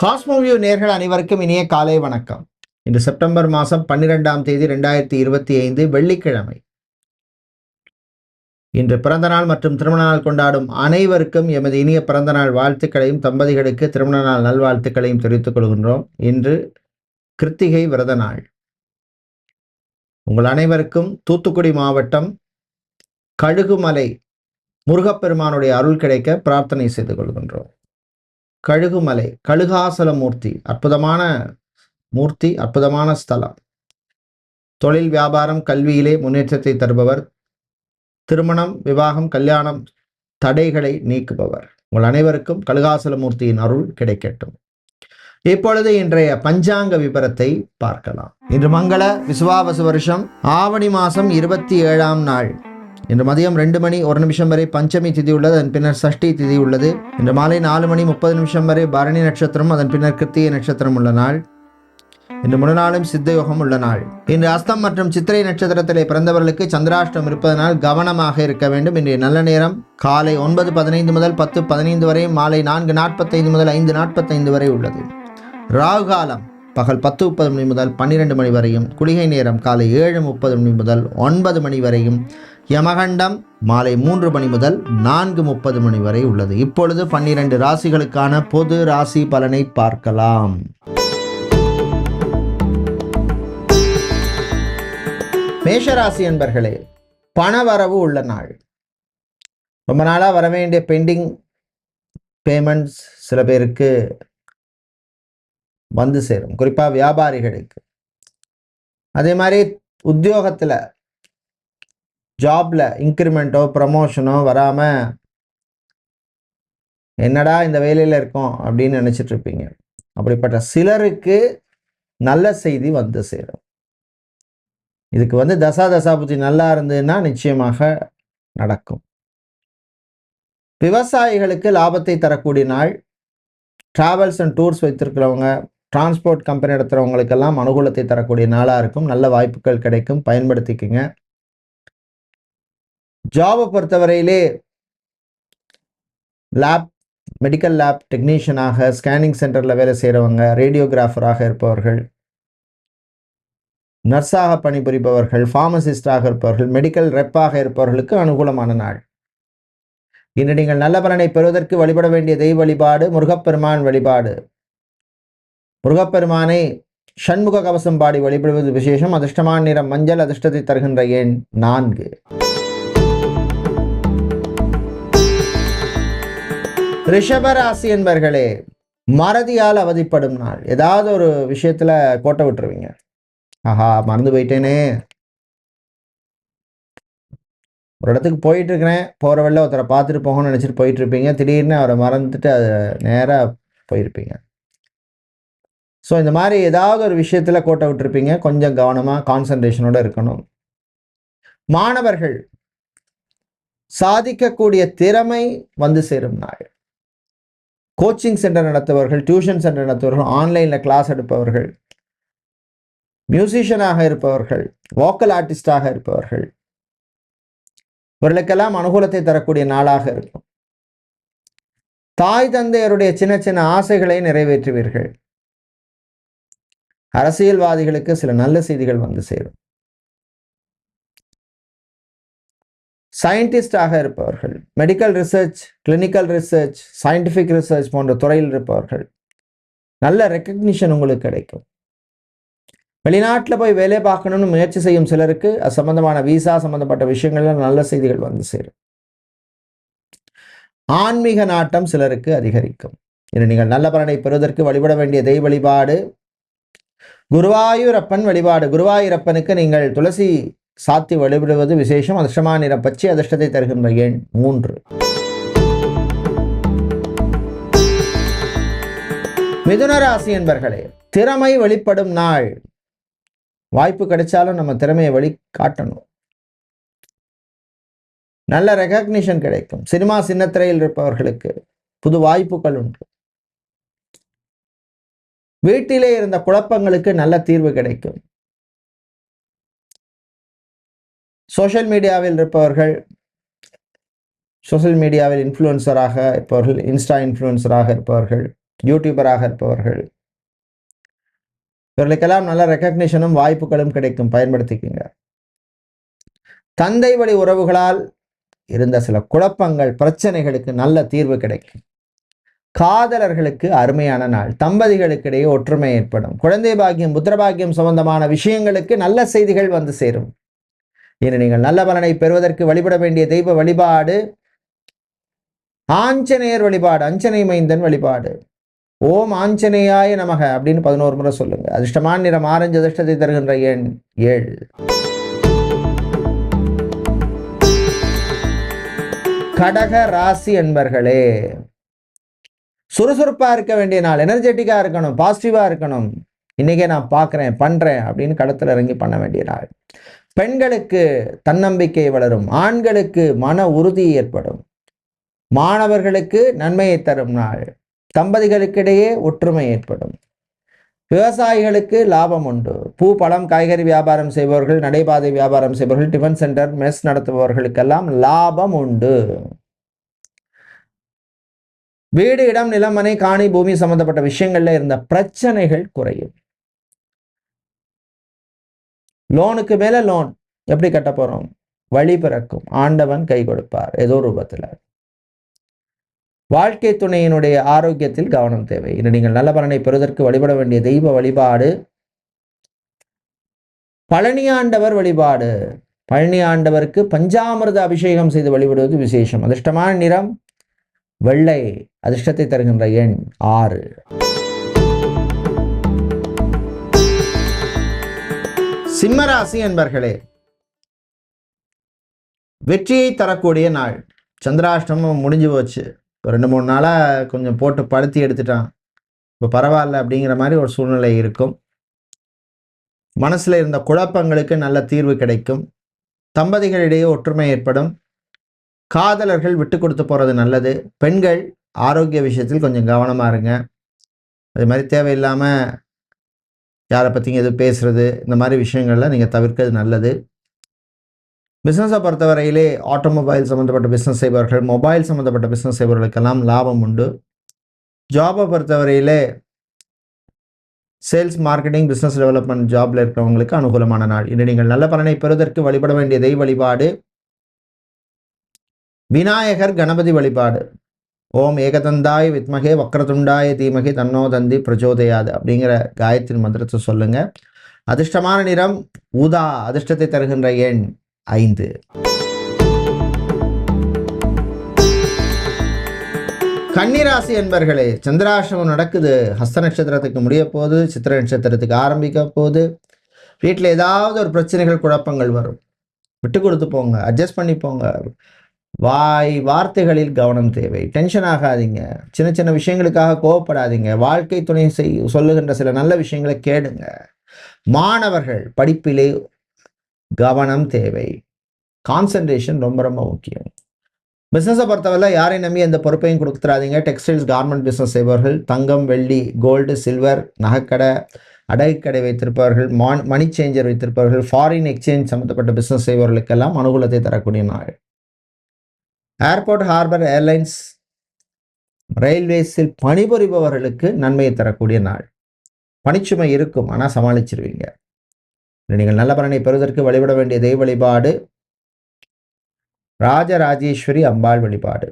Cosmoview நேர்கள் அனைவருக்கும் இனிய காலை வணக்கம். இன்று செப்டம்பர் மாதம் பன்னிரெண்டாம் தேதி ரெண்டாயிரத்தி இருபத்தி ஐந்து வெள்ளிக்கிழமை. இன்று பிறந்த நாள் மற்றும் திருமண நாள் கொண்டாடும் அனைவருக்கும் எமது இனிய பிறந்த நாள் வாழ்த்துக்களையும் தம்பதிகளுக்கு திருமண நாள் நல்வாழ்த்துக்களையும் தெரிவித்துக் கொள்கின்றோம். இன்று கிருத்திகை விரத நாள் உங்கள் அனைவருக்கும் தூத்துக்குடி மாவட்டம் கழுகுமலை முருகப்பெருமானுடைய அருள் கிடைக்க பிரார்த்தனை செய்து கொள்கின்றோம். கழுகுமலை கழுகாசல மூர்த்தி அற்புதமான மூர்த்தி அற்புதமான ஸ்தலம். தொழில் வியாபாரம் கல்வியிலே முன்னேற்றத்தை தருபவர். திருமணம் விவாகம் கல்யாணம் தடைகளை நீக்குபவர். உங்கள் அனைவருக்கும் கழுகாசல மூர்த்தியின் அருள் கிடைக்கட்டும். இப்பொழுது இன்றைய பஞ்சாங்க விபரத்தை பார்க்கலாம். இன்று மங்கள விசுவாவசு வருஷம் ஆவணி மாதம் இருபத்தி ஏழாம் நாள். இன்று மதியம் ரெண்டு மணி ஒரு நிமிஷம் வரை பஞ்சமி திதி உள்ளது அதன் பின்னர் சஷ்டி திதி உள்ளது. இன்று மாலை நாலு மணி முப்பது நிமிஷம் வரை பரணி நட்சத்திரம் அதன் பின்னர் கிருத்திகை நட்சத்திரம் உள்ள நாள். இன்று முழு நாளும் சித்த யோகம் உள்ள நாள். இன்று அஸ்தம் மற்றும் சித்திரை நட்சத்திரத்திலே பிறந்தவர்களுக்கு சந்திராஷ்டம் இருப்பதனால் கவனமாக இருக்க வேண்டும். இன்றைய நல்ல நேரம் காலை ஒன்பது பதினைந்து முதல் பத்து பதினைந்து வரை மாலை நான்கு நாற்பத்தைந்து முதல் ஐந்து நாற்பத்தைந்து வரை உள்ளது. ராகு காலம் பகல் பத்து முப்பது மணி முதல் பன்னிரெண்டு மணி வரையும் குளிகை நேரம் காலை ஏழு முப்பது மணி முதல் ஒன்பது மணி வரையும் யமகண்டம் மாலை மூன்று மணி முதல் நான்கு முப்பது மணி வரை உள்ளது. இப்பொழுது பன்னிரண்டு ராசிகளுக்கான பொது ராசி பலனை பார்க்கலாம். மேஷராசி என்பர்களே பணவரவு உள்ள நாள். ரொம்ப நாளாக வர வேண்டிய பெண்டிங் பேமெண்ட்ஸ் சில பேருக்கு வந்து சேரும். குறிப்பாக வியாபாரிகளுக்கு. அதே மாதிரி உத்தியோகத்தில் ஜாப்ல இன்க்ரிமெண்ட்டோ ப்ரமோஷனோ வராமல் என்னடா இந்த வேலையில் இருக்கோம் அப்படின்னு நினச்சிட்டு இருப்பீங்க. அப்படிப்பட்ட சிலருக்கு நல்ல செய்தி வந்து சேரும். இதுக்கு வந்து தசா தசாபுத்தி நல்லா இருந்ததுன்னா நிச்சயமாக நடக்கும். விவசாயிகளுக்கு லாபத்தை தரக்கூடிய நாள். ட்ராவல்ஸ் அண்ட் டூர்ஸ் வைத்திருக்கிறவங்க டிரான்ஸ்போர்ட் கம்பெனி நடத்துகிறவங்களுக்கெல்லாம் அனுகூலத்தை தரக்கூடிய நாளாக இருக்கும். நல்ல வாய்ப்புகள் கிடைக்கும். பயன்படுத்திக்கங்க. ஜாபை பொறுத்தவரையிலே லேப் மெடிக்கல் லேப் டெக்னீஷியனாக ஸ்கேனிங் சென்டரில் வேலை செய்கிறவங்க ரேடியோகிராஃபராக இருப்பவர்கள் நர்ஸாக பணிபுரிபவர்கள் ஃபார்மசிஸ்டாக இருப்பவர்கள் மெடிக்கல் ரெப்பாக இருப்பவர்களுக்கு அனுகூலமான நாள். இன்று நீங்கள் நல்ல பலனை பெறுவதற்கு வழிபட வேண்டிய தெய்வ வழிபாடு முருகப்பெருமான் வழிபாடு. முருகப்பெருமானை சண்முக கவசம் பாடி வழிபடுவது விசேஷம். அதிர்ஷ்டமான நிறம் மஞ்சள் அதிர்ஷ்டத்தை தருகின்ற எண் நான்கு. ரிஷபராசி என்பர்களே மறதியால் அவதிப்படும் நாள். ஏதாவது ஒரு விஷயத்துல கோட்டை விட்டுருவீங்க. ஆஹா மறந்து போயிட்டேனே. ஒரு இடத்துக்கு போயிட்டு இருக்கிறேன் போகிற வழியில் ஒருத்தரை பார்த்துட்டு போகணும்னு நினச்சிட்டு போயிட்டு இருப்பீங்க திடீர்னு அவரை மறந்துட்டு அது நேராக போயிருப்பீங்க. ஸோ இந்த மாதிரி ஏதாவது ஒரு விஷயத்தில் கோட்டை விட்டுருப்பீங்க. கொஞ்சம் கவனமாக கான்சன்ட்ரேஷனோட இருக்கணும். மாணவர்கள் சாதிக்கக்கூடிய திறமை வந்து சேரும் நாள். கோச்சிங் சென்டர் நடத்துபவர்கள் டியூஷன் சென்டர் நடத்துபவர்கள் ஆன்லைனில் கிளாஸ் எடுப்பவர்கள் மியூசிஷியனாக இருப்பவர்கள் வோக்கல் ஆர்டிஸ்டாக இருப்பவர்கள். இவர்களுக்கெல்லாம் அனுகூலத்தை தரக்கூடிய நாளாக இருக்கும். தாய் தந்தையருடைய சின்ன சின்ன ஆசைகளை நிறைவேற்றுவீர்கள். அரசியல்வாதிகளுக்கு சில நல்ல செய்திகள் வந்து சேரும். சயின்டிஸ்டாக இருப்பவர்கள் medical research clinical research scientific research போன்ற துறையில் இருப்பவர்கள் நல்ல ரெக்கக்னிஷன் உங்களுக்கு கிடைக்கும். வெளிநாட்டில் போய் வேலை பார்க்கணும்னு முயற்சி செய்யும் சிலருக்கு அது சம்பந்தமான விசா சம்பந்தப்பட்ட விஷயங்கள்லாம் நல்ல செய்திகள் வந்து சேரும். ஆன்மீக நாட்டம் சிலருக்கு அதிகரிக்கும். இன்று நீங்கள் நல்ல பலனை பெறுவதற்கு வழிபட வேண்டிய தெய்வ வழிபாடு குருவாயூரப்பன் வழிபாடு. குருவாயூரப்பனுக்கு நீங்கள் துளசி சாத்தி வழிபடுவது விசேஷம். அதிர்ஷ்டமான நிற பச்சை அதிர்ஷ்டத்தை தருகின்ற எண் மூன்று. மிதுன ராசி என்பர்களே திறமை வெளிப்படும் நாள். வாய்ப்பு கிடைச்சாலும் நம்ம திறமையை வழி காட்டணும். நல்ல ரெகக்னிஷன் கிடைக்கும். சினிமா சின்னத்திரையில் இருப்பவர்களுக்கு புது வாய்ப்புகள் உண்டு. வீட்டிலே இருந்த குழப்பங்களுக்கு நல்ல தீர்வு கிடைக்கும். சோஷியல் மீடியாவில் இருப்பவர்கள் சோஷியல் மீடியாவில் இன்ஃப்ளூயன்சராக இருப்பவர்கள் இன்ஸ்டா இன்ஃப்ளூயன்சராக இருப்பவர்கள் யூடியூபராக இருப்பவர்கள் இவர்களுக்கெல்லாம் நல்ல ரெக்கக்னிஷனும் வாய்ப்புகளும் கிடைக்கும். பயன்படுத்திக்கங்க. தந்தை வழி உறவுகளால் இருந்த சில குழப்பங்கள் பிரச்சனைகளுக்கு நல்ல தீர்வு கிடைக்கும். காதலர்களுக்கு அருமையான நாள். தம்பதிகளுக்கிடையே ஒற்றுமை ஏற்படும். குழந்தை பாக்கியம் புத்திரபாக்கியம் சம்பந்தமான விஷயங்களுக்கு நல்ல செய்திகள் வந்து சேரும். இனி நீங்கள் நல்ல பலனை பெறுவதற்கு வழிபட வேண்டிய தெய்வ வழிபாடு. ஆஞ்சநேயர் வழிபாடு அஞ்சனை மைந்தன் வழிபாடு. ஓம் ஆஞ்சநேயாய நமக அப்படின்னு பதினோரு முறை சொல்லுங்க. அதிர்ஷ்டமான நிறம் ஆரஞ்சு அதிர்ஷ்டத்தை தருகின்ற எண் ஏழு. கடக ராசி என்பர்களே சுறுசுறுப்பா இருக்க வேண்டிய நாள் எனர்ஜெட்டிக்கா இருக்கணும் பாசிட்டிவா இருக்கணும். இன்னைக்கே நான் பார்க்குறேன் பண்றேன் அப்படின்னு களத்தில் இறங்கி பண்ண வேண்டிய நாள். பெண்களுக்கு தன்னம்பிக்கை வளரும் ஆண்களுக்கு மன உறுதி ஏற்படும். மாணவர்களுக்கு நன்மையை தரும் நாள் தம்பதிகளுக்கிடையே ஒற்றுமை ஏற்படும். விவசாயிகளுக்கு லாபம் உண்டு. பூ பழம் காய்கறி வியாபாரம் செய்பவர்கள் நடைபாதை வியாபாரம் செய்பவர்கள் டிஃபன் சென்டர் மெஸ் நடத்துபவர்களுக்கெல்லாம் லாபம் உண்டு. வீடு இடம் நிலமனை காணி பூமி சம்பந்தப்பட்ட விஷயங்கள்ல இருந்த பிரச்சனைகள் குறையும். லோனுக்கு மேல லோன். எப்படி கட்ட போகிறோம் வழி பிறக்கும். ஆண்டவன் கை கொடுப்பார். ஏதோ ரூபத்துல. வாழ்க்கை துணையினுடைய ஆரோக்கியத்தில் கவனம் தேவை. இன்று நீங்கள் நல்ல பலனை பெறுவதற்கு வழிபட வேண்டிய தெய்வ வழிபாடு. பழனி ஆண்டவர் வழிபாடு. பழனி ஆண்டவருக்கு பஞ்சாமிர்த அபிஷேகம் செய்து வழிபடுவது விசேஷம். அதிர்ஷ்டமான நிறம் வெள்ளை. அதிர்ஷ்டத்தை தருகின்ற எண் ஆறு. சிம்மராசி என்பர்களே வெற்றியை தரக்கூடிய நாள். சந்திராஷ்டமம் முடிஞ்சு போச்சு. ஒரு ரெண்டு மூணு நாளாக கொஞ்சம் போட்டு படுத்தி எடுத்துட்டான். இப்போ பரவாயில்ல அப்படிங்கிற மாதிரி ஒரு சூழ்நிலை இருக்கும். மனசில் இருந்த குழப்பங்களுக்கு நல்ல தீர்வு கிடைக்கும். தம்பதிகளிடையே ஒற்றுமை ஏற்படும். காதலர்கள் விட்டு கொடுத்து போகிறது நல்லது. பெண்கள் ஆரோக்கிய விஷயத்தில் கொஞ்சம் கவனமாக இருங்க. அது மாதிரி தேவையில்லாமல் யாரை பற்றியும் எதுவும் பேசுகிறது இந்த மாதிரி விஷயங்கள்லாம் நீங்கள் தவிர்க்கிறது நல்லது. பிஸ்னஸை பொறுத்தவரையிலே ஆட்டோமொபைல் சம்மந்தப்பட்ட பிஸ்னஸ் செய்பவர்கள் மொபைல் சம்மந்தப்பட்ட பிஸ்னஸ் செய்பவர்களுக்கெல்லாம் லாபம் உண்டு. ஜாபை பொறுத்தவரையிலே சேல்ஸ் மார்க்கெட்டிங் பிஸ்னஸ் டெவலப்மெண்ட் ஜாப்ல இருக்கிறவங்களுக்கு அனுகூலமான நாள். இன்று நீங்கள் நல்ல பலனை பெறுவதற்கு வழிபட வேண்டிய தெய்வ வழிபாடு விநாயகர் கணபதி வழிபாடு. ஓம் ஏகதந்தாய் வித்மகே வக்ரதுண்டாய தீமகே தன்னோ தந்தி பிரச்சோதயாது அப்படிங்கிற காயத்ரி மந்திரத்தை சொல்லுங்க. அதிர்ஷ்டமான நிறம் ஊதா அதிர்ஷ்டத்தை தருகின்ற எண் ஐந்து. கன்னிராசி என்பர்களே சந்திராசிரமம் நடக்குது. ஹஸ்த நட்சத்திரத்துக்கு முடிய போகுது சித்திர நட்சத்திரத்துக்கு ஆரம்பிக்க போகுது. வீட்டில் ஏதாவது ஒரு பிரச்சனைகள் குழப்பங்கள் வரும். விட்டு கொடுத்து போங்க அட்ஜஸ்ட் பண்ணி போங்க. வாய் வார்த்தைகளில் கவனம் தேவை. டென்ஷன் ஆகாதீங்க. சின்ன சின்ன விஷயங்களுக்காக கோவப்படாதீங்க. வாழ்க்கை துணை செய் சொல்லுகின்ற சில நல்ல விஷயங்களை கேடுங்க மாணவர்கள் படிப்பிலே கவனம் தேவை. கான்சன்ட்ரேஷன் ரொம்ப ரொம்ப முக்கியம். பிஸ்னஸை பொறுத்தவரை யாரையும் நம்பி எந்த பொறுப்பையும் கொடுத்துறாதீங்க. டெக்ஸ்டைல்ஸ் கார்மெண்ட் பிஸ்னஸ் செய்பவர்கள் தங்கம் வெள்ளி கோல்டு சில்வர் நகைக்கடை அடகுக்கடை வைத்திருப்பவர்கள் மான் மணி சேஞ்சர் வைத்திருப்பவர்கள் ஃபாரின் எக்ஸ்சேஞ்ச் சம்மந்தப்பட்ட பிஸ்னஸ் செய்பவர்களுக்கெல்லாம் அனுகூலத்தை தரக்கூடிய நாள். ஏர்போர்ட் ஹார்பர் ஏர்லைன்ஸ் ரயில்வேஸில் பணிபுரிபவர்களுக்கு நன்மையை தரக்கூடிய நாள். பணிச்சுமை இருக்கும் ஆனால் சமாளிச்சிருவீங்க. நீங்கள் நல்ல பலனை பெறுவதற்கு வழிபட வேண்டிய தெய்வ வழிபாடு ராஜராஜேஸ்வரி அம்பாள் வழிபாடு.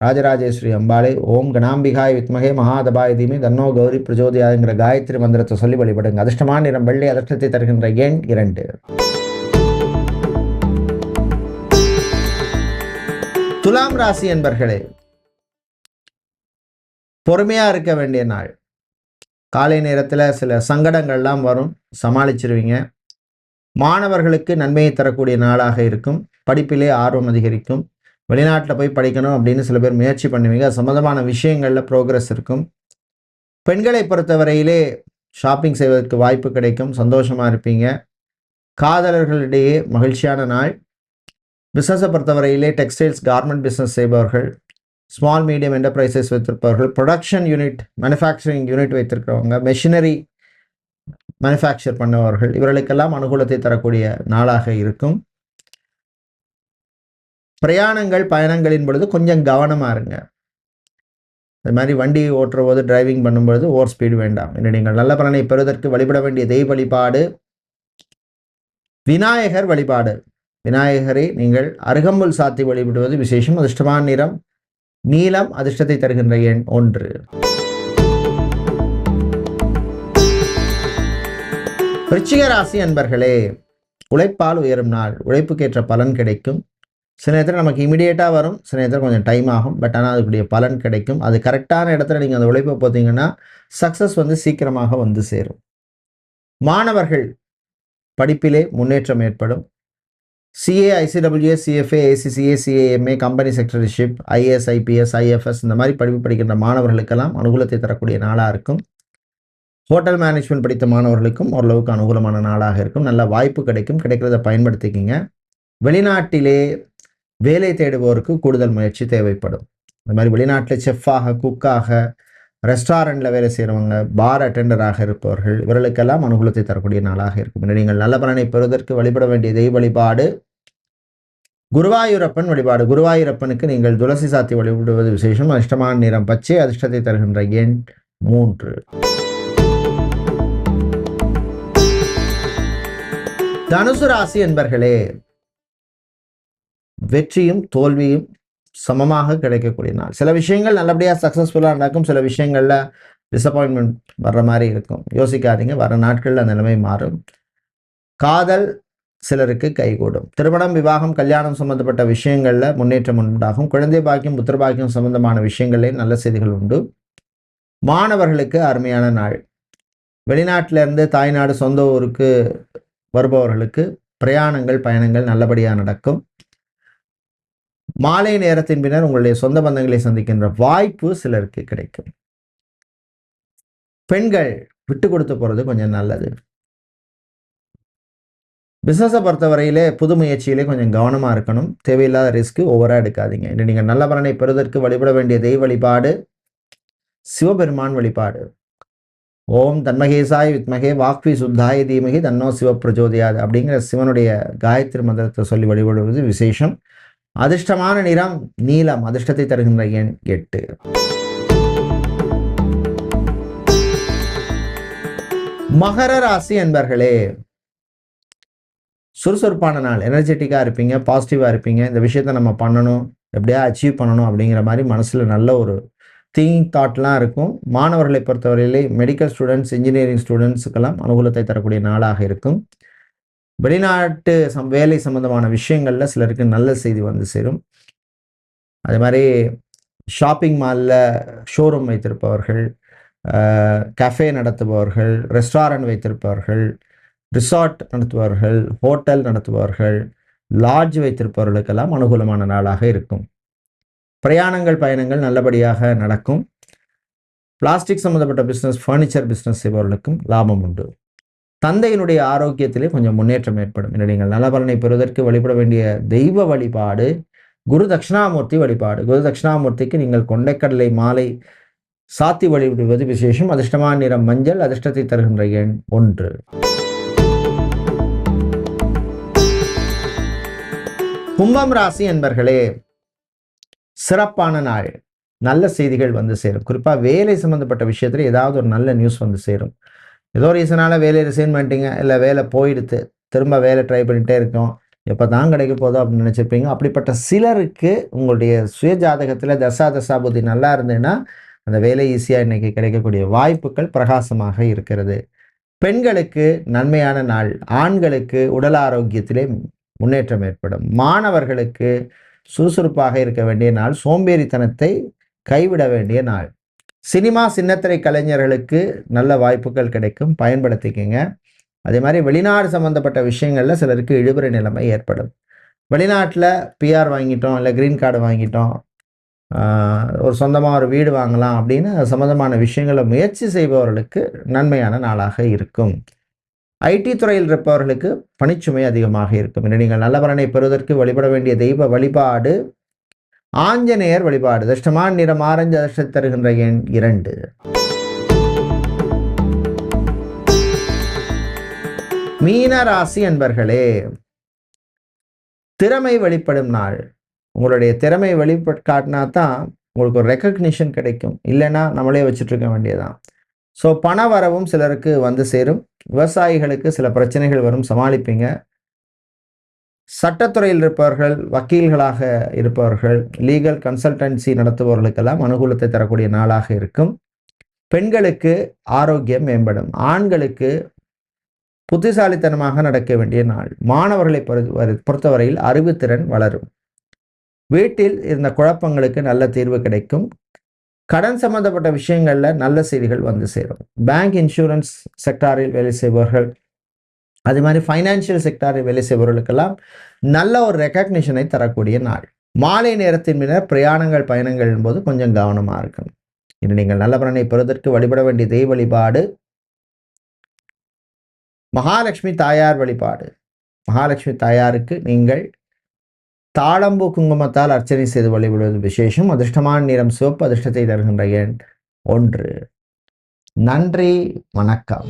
ராஜராஜேஸ்வரி அம்பாளை ஓம் கணாம்பிகாய் வித்மகே மகாதபாய் தீமே தன்னோ கௌரி பிரஜோதியாங்கிற காயத்ரி மந்திரத்தை சொல்லி வழிபடுங்க. அதிர்ஷ்டமான நிறம் வெள்ளை அதிர்ஷ்டத்தை தருகின்ற எண் இரண்டு. துலாம் ராசி என்பர்களே பொறுமையா இருக்க வேண்டிய நாள். காலை நேரத்தில் சில சங்கடங்கள்லாம் வரும் சமாளிச்சிருவீங்க. மாணவர்களுக்கு நன்மையை தரக்கூடிய நாளாக இருக்கும். படிப்பிலே ஆர்வம் அதிகரிக்கும். வெளிநாட்டில் போய் படிக்கணும் அப்படின்னு சில பேர் முயற்சி பண்ணுவீங்க. அது சம்மந்தமான விஷயங்களில் ப்ரோக்ரஸ் இருக்கும். பெண்களை பொறுத்தவரையிலே ஷாப்பிங் செய்வதற்கு வாய்ப்பு கிடைக்கும். சந்தோஷமாக இருப்பீங்க. காதலர்களிடையே மகிழ்ச்சியான நாள். பிஸ்னஸை பொறுத்தவரையிலே டெக்ஸ்டைல்ஸ் கார்மெண்ட் பிஸ்னஸ் செய்பவர்கள் ஸ்மால் மீடியம் என்டர்பிரைசஸ் வைத்திருப்பவர்கள் ப்ரொடக்ஷன் யூனிட் மேனுஃபேக்சரிங் யூனிட் வைத்திருக்கிறவங்க மெஷினரி மேனுஃபேக்சர் பண்ணுபவர்கள் இவர்களுக்கெல்லாம் அனுகூலத்தை தரக்கூடிய நாளாக இருக்கும். பிரயாணங்கள் பயணங்களின் பொழுது கொஞ்சம் கவனமாக இருங்க. அது மாதிரி வண்டி ஓட்டுற போது டிரைவிங் பண்ணும்பொழுது ஓவர் ஸ்பீடு வேண்டாம். என்று நீங்கள் நல்ல பலனை பெறுவதற்கு வழிபட வேண்டிய தெய்வ வழிபாடு விநாயகர் வழிபாடு. விநாயகரை நீங்கள் அருகம்புல் சாத்தி வழிபடுவது விசேஷம். அதிர்ஷ்டமான நிறம் நீலம் அதிர்ஷ்டத்தை தருகின்ற எண் ஒன்று. விருச்சிக ராசி அன்பர்களே உழைப்பால் உயரும் நாள். உழைப்புக்கேற்ற பலன் கிடைக்கும். சில நேரத்தில் நமக்கு இமிடியேட்டாக வரும். சில நேரத்தில் கொஞ்சம் டைம் ஆகும். பட் ஆனால் அதுக்குரிய பலன் கிடைக்கும். அது கரெக்டான இடத்துல நீங்கள் அந்த உழைப்பை பார்த்தீங்கன்னா சக்ஸஸ் வந்து சீக்கிரமாக வந்து சேரும். மாணவர்கள் படிப்பிலே முன்னேற்றம் ஏற்படும். CA ICWS CFA ACCA CAMA company secretaryship IAS IPS IFS இந்த மாதிரி படிப்பு படிக்கின்ற மாணவர்களுக்கெல்லாம் அனுகூலத்தை தரக்கூடிய நாளாக இருக்கும். ஹோட்டல் மேனேஜ்மெண்ட் படித்த மாணவர்களுக்கும் ஓரளவுக்கு அனுகூலமான நாளாக இருக்கும். நல்ல வாய்ப்பு கிடைக்கும். கிடைக்கிறத பயன்படுத்திக்கிங்க. வெளிநாட்டிலே வேலை தேடுபவருக்கு கூடுதல் முயற்சி தேவைப்படும். இந்த மாதிரி வெளிநாட்டில் செஃப்பாக குக்காக ரெஸ்டாரண்ட்டில் வேலை செய்கிறவங்க பார் அட்டெண்டராக இருப்பவர்கள் இவர்களுக்கெல்லாம் அனுகூலத்தை தரக்கூடிய நாளாக இருக்கும். நீங்கள் நல்ல பலனை பெறுவதற்கு வழிபட வேண்டிய தெய்வ வழிபாடு குருவாயூரப்பன் வழிபாடு. குருவாயூரப்பனுக்கு நீங்கள் துளசி சாத்தி வழிபடுவது விசேஷம். அதிர்ஷ்டமான நிறம் பச்சை. அதிர்ஷ்டத்தை தருகின்ற எண் மூன்று. தனுசு ராசி என்பர்களே வெற்றியும் தோல்வியும் சமமாக கிடைக்கக்கூடிய நாள். சில விஷயங்கள் நல்லபடியாக சக்ஸஸ்ஃபுல்லாக நடக்கும். சில விஷயங்களில் டிசப்பாயின்மெண்ட் வர்ற மாதிரி இருக்கும். யோசிக்காதீங்க. வர நாட்களில் அந்த நிலைமை மாறும். காதல் சிலருக்கு கைகூடும். திருமணம் விவாகம் கல்யாணம் சம்பந்தப்பட்ட விஷயங்களில் முன்னேற்றம் உண்டாகும். குழந்தை பாக்கியம் புத்திர பாக்கியம் சம்பந்தமான விஷயங்களே நல்ல செய்திகள் உண்டு. மாணவர்களுக்கு அருமையான நாள். வெளிநாட்டிலேருந்து தாய்நாடு சொந்த ஊருக்கு வருபவர்களுக்கு பிரயாணங்கள் பயணங்கள் நல்லபடியாக நடக்கும். மாலை நேரத்தின் பின்னர் உங்களுடைய சொந்த பந்தங்களை சந்திக்கின்ற வாய்ப்பு சிலருக்கு கிடைக்கும். பெண்கள் விட்டு கொடுத்து போகிறது கொஞ்சம் நல்லது. பிஸ்னஸை பொறுத்தவரையிலே புது முயற்சியிலே கொஞ்சம் கவனமாக இருக்கணும். தேவையில்லாத ரிஸ்க்கு ஓவராக எடுக்காதீங்க. இன்று நீங்கள் நல்ல பலனை பெறுவதற்கு வழிபட வேண்டிய தெய்வ வழிபாடு சிவபெருமான் வழிபாடு. ஓம் தன்மகேசாய் வித்மகே வாக்வி சுத்தாய தீமகி தன்னோ சிவ பிரஜோதியாது அப்படிங்கிற சிவனுடைய காயத்ரி மந்திரத்தை சொல்லி வழிபடுவது விசேஷம். அதிர்ஷ்டமான நிறம் நீலம் அதிர்ஷ்டத்தை தருகின்ற எண் எட்டு. மகர ராசி என்பர்களே சுறுசுறுப்பான நாள். எனர்ஜெட்டிக்காக இருப்பீங்க பாசிட்டிவாக இருப்பீங்க. இந்த விஷயத்த நம்ம பண்ணணும் எப்படியா அச்சீவ் பண்ணணும் அப்படிங்கிற மாதிரி மனசில் நல்ல ஒரு திங்கிங் தாட்லாம் இருக்கும். மாணவர்களை பொறுத்தவரையிலே மெடிக்கல் ஸ்டூடெண்ட்ஸ் இன்ஜினியரிங் ஸ்டூடெண்ட்ஸுக்கெல்லாம் அனுகூலத்தை தரக்கூடிய நாளாக இருக்கும். வெளிநாட்டு சம் வேலை சம்பந்தமான விஷயங்களில் சிலருக்கு நல்ல செய்தி வந்து சேரும். அதே மாதிரி ஷாப்பிங் மாலில் ஷோரூம் வைத்திருப்பவர்கள் கஃபே நடத்துபவர்கள் ரெஸ்டாரண்ட் வைத்திருப்பவர்கள் ரிசார்ட் நடத்துபவர்கள் ஹோட்டல் நடத்துபவர்கள் லாட்ஜ் வைத்திருப்பவர்களுக்கெல்லாம் அனுகூலமான நாளாக இருக்கும். பிரயாணங்கள் பயணங்கள் நல்லபடியாக நடக்கும். பிளாஸ்டிக் சம்மந்தப்பட்ட பிஸ்னஸ் ஃபர்னிச்சர் பிஸ்னஸ் செய்பவர்களுக்கும் லாபம் உண்டு. தந்தையினுடைய ஆரோக்கியத்திலே கொஞ்சம் முன்னேற்றம் ஏற்படும். என்று நீங்கள் நலபலனை பெறுவதற்கு வழிபட வேண்டிய தெய்வ வழிபாடு குரு தட்சிணாமூர்த்தி வழிபாடு. குரு தட்சிணாமூர்த்திக்கு நீங்கள் கொண்டைக்கடலை மாலை சாத்தி வழிபடுவது விசேஷம். அதிர்ஷ்டமான நிறம் மஞ்சள் அதிர்ஷ்டத்தை தருகின்ற எண் ஒன்று. கும்பம் ராசி என்பர்களே சிறப்பான நாள். நல்ல செய்திகள் வந்து சேரும். குறிப்பாக வேலை சம்மந்தப்பட்ட விஷயத்தில் ஏதாவது ஒரு நல்ல நியூஸ் வந்து சேரும். ஏதோ ரீசனால் வேலையை ரிசைன் பண்ணிட்டீங்க இல்லை வேலை போயிடுத்து திரும்ப வேலை ட்ரை பண்ணிகிட்டே இருக்கோம் எப்போ தான் கிடைக்க போதோ அப்படின்னு நினச்சிருப்பீங்க. அப்படிப்பட்ட சிலருக்கு உங்களுடைய சுய ஜாதகத்தில் தசா தசாபுதி நல்லா இருந்ததுன்னா அந்த வேலை ஈஸியாக இன்றைக்கி கிடைக்கக்கூடிய வாய்ப்புகள் பிரகாசமாக இருக்கிறது. பெண்களுக்கு நன்மையான நாள். ஆண்களுக்கு உடல் ஆரோக்கியத்திலே முன்னேற்றம் ஏற்படும். மாணவர்களுக்கு சுறுசுறுப்பாக இருக்க வேண்டிய நாள் சோம்பேறித்தனத்தை கைவிட வேண்டிய நாள். சினிமா சின்னத்திரை கலைஞர்களுக்கு நல்ல வாய்ப்புகள் கிடைக்கும். பயன்படுத்திக்கங்க. அதே மாதிரி வெளிநாடு சம்மந்தப்பட்ட விஷயங்களில் சிலருக்கு இழுபறி நிலைமை ஏற்படும். வெளிநாட்டில் பிஆர் வாங்கிட்டோம் இல்லை க்ரீன் கார்டு வாங்கிட்டோம் ஒரு சொந்தமாக ஒரு வீடு வாங்கலாம் அப்படின்னு சம்மந்தமான விஷயங்களை முயற்சி செய்பவர்களுக்கு நன்மையான நாளாக இருக்கும். ஐடி துறையில் இருப்பவர்களுக்கு பணிச்சுமை அதிகமாக இருக்கும். என நீங்கள் நல்லவரனை பெறுவதற்கு வழிபட வேண்டிய தெய்வ வழிபாடு ஆஞ்சநேயர் வழிபாடு அதிர்ஷ்டமான நிறம் ஆரஞ்சு அதிர்ஷ்டம் தருகின்ற எண் இரண்டு. மீன ராசி என்பர்களே திறமை வெளிப்படும் நாள். உங்களுடைய திறமை வெளிப்பட் காட்டினா தான் உங்களுக்கு ஒரு ரெக்கக்னிஷன் கிடைக்கும். இல்லைன்னா நம்மளே வச்சுட்டு இருக்க வேண்டியதான் ஸோ பண வரவும் சிலருக்கு வந்து சேரும். விவசாயிகளுக்கு சில பிரச்சனைகள் வரும். சமாளிப்பீங்க. சட்டத்துறையில் இருப்பவர்கள் வக்கீல்களாக இருப்பவர்கள் லீகல் கன்சல்டன்சி நடத்துபவர்களுக்கெல்லாம் அனுகூலத்தை தரக்கூடிய நாளாக இருக்கும். பெண்களுக்கு ஆரோக்கியம் மேம்படும். ஆண்களுக்கு புத்திசாலித்தனமாக நடக்க வேண்டிய நாள். மாணவர்களை பொறு- பொறுத்தவரையில் அறிவுத்திறன் வளரும். வீட்டில் இருந்த குழப்பங்களுக்கு நல்ல தீர்வு கிடைக்கும். கடன் சம்பந்தப்பட்ட விஷயங்களில் நல்ல செய்திகள் வந்து சேரும். பேங்க் இன்சூரன்ஸ் செக்டாரில் வேலை செய்பவர்கள் அது மாதிரி ஃபைனான்சியல் செக்டாரில் வேலை செய்பவர்களுக்கெல்லாம் நல்ல ஒரு ரெக்கக்னிஷனை தரக்கூடிய நாள். மாலை நேரத்தின் பின்னர் பிரயாணங்கள் பயணங்கள் போது கொஞ்சம் கவனமாக இருக்கணும். இன்று நீங்கள் நல்ல பலனை பெறுவதற்கு வழிபட வேண்டிய தெய்வ வழிபாடு மகாலட்சுமி தாயார் வழிபாடு. மகாலட்சுமி தாயாருக்கு நீங்கள் தாளம்பூ குங்குமத்தால் அர்ச்சனை செய்து வழிபடுவது விசேஷம். அதிர்ஷ்டமான நிறம் சிவப்பு அதிர்ஷ்டத்தை தருகின்ற எண் ஒன்று. நன்றி வணக்கம்.